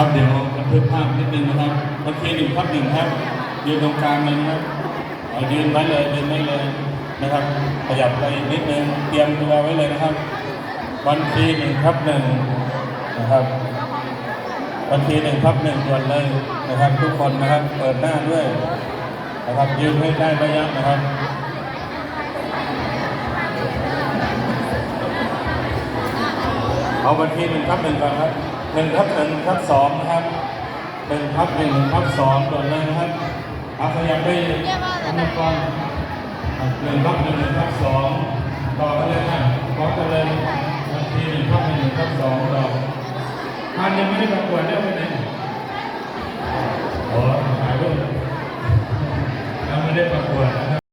ครับเดี๋ยวบันทึกภาพนิดนึงนะครับบัญชีหนึ่งครับหนึ่งครับยืนตรงกลางเลยนะครับเอายืนไว้เลยยืนไว้เลยนะครับ ขยับไปนิดนึงเตรียมตัวไว้เลยนะครับบัญชีหนึ่งครับหนึ่งนะครับบัญชีหนึ่งครับหนึ่งด่วนเลยนะครับ ทุกคนนะครับเปิดหน้าด้วยนะครับยืนให้ได้ระยะนะครับเอาบัญชีหนึ่งทับหนึ่งก่อนครับ หนึ่งทับหนึ่งทับสองครับเนึ่งทับหนึ่งทับสองตัวหนึ่งครับอาขยับไปทำก่อนหนึ่งทับหนึ่งทับสองต่อกันเลยฮะพร้อมกันเลยบางทีหนึ่งทับหนึ่งทับสองต่อท่านยังไม่ได้ประกวดได้ไปไหนอ๋อถ่ายรูปยังไม่ได้ประกวด